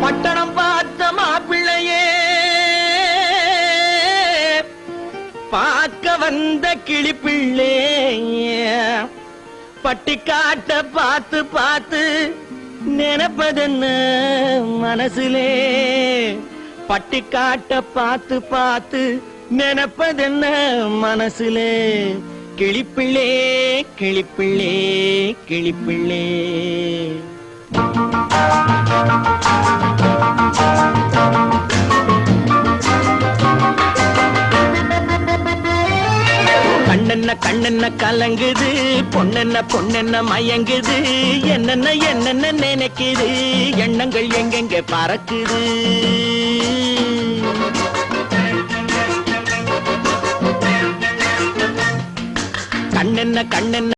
பட்டணம் பார்த்த மாப்பிள்ளையே பார்க்க வந்த கிளிப்பிள்ளே பட்டி காட்ட பார்த்து பார்த்து நினைப்பதென்ன மனசுலே? பட்டி காட்ட பார்த்து பார்த்து நினைப்பதென்ன மனசுலே? கிளிப்பிள்ளே கிளிப்பிள்ளே கிளிப்பிள்ளே கண்ணென்ன கண்ணென்ன கலங்குது பொண்ணென்ன பொண்ணென்ன மயங்குது என்னென்ன என்னென்ன நினைக்குது எண்ணங்கள் எங்கெங்க பறக்குது? கண்ணென்ன கண்ணென்ன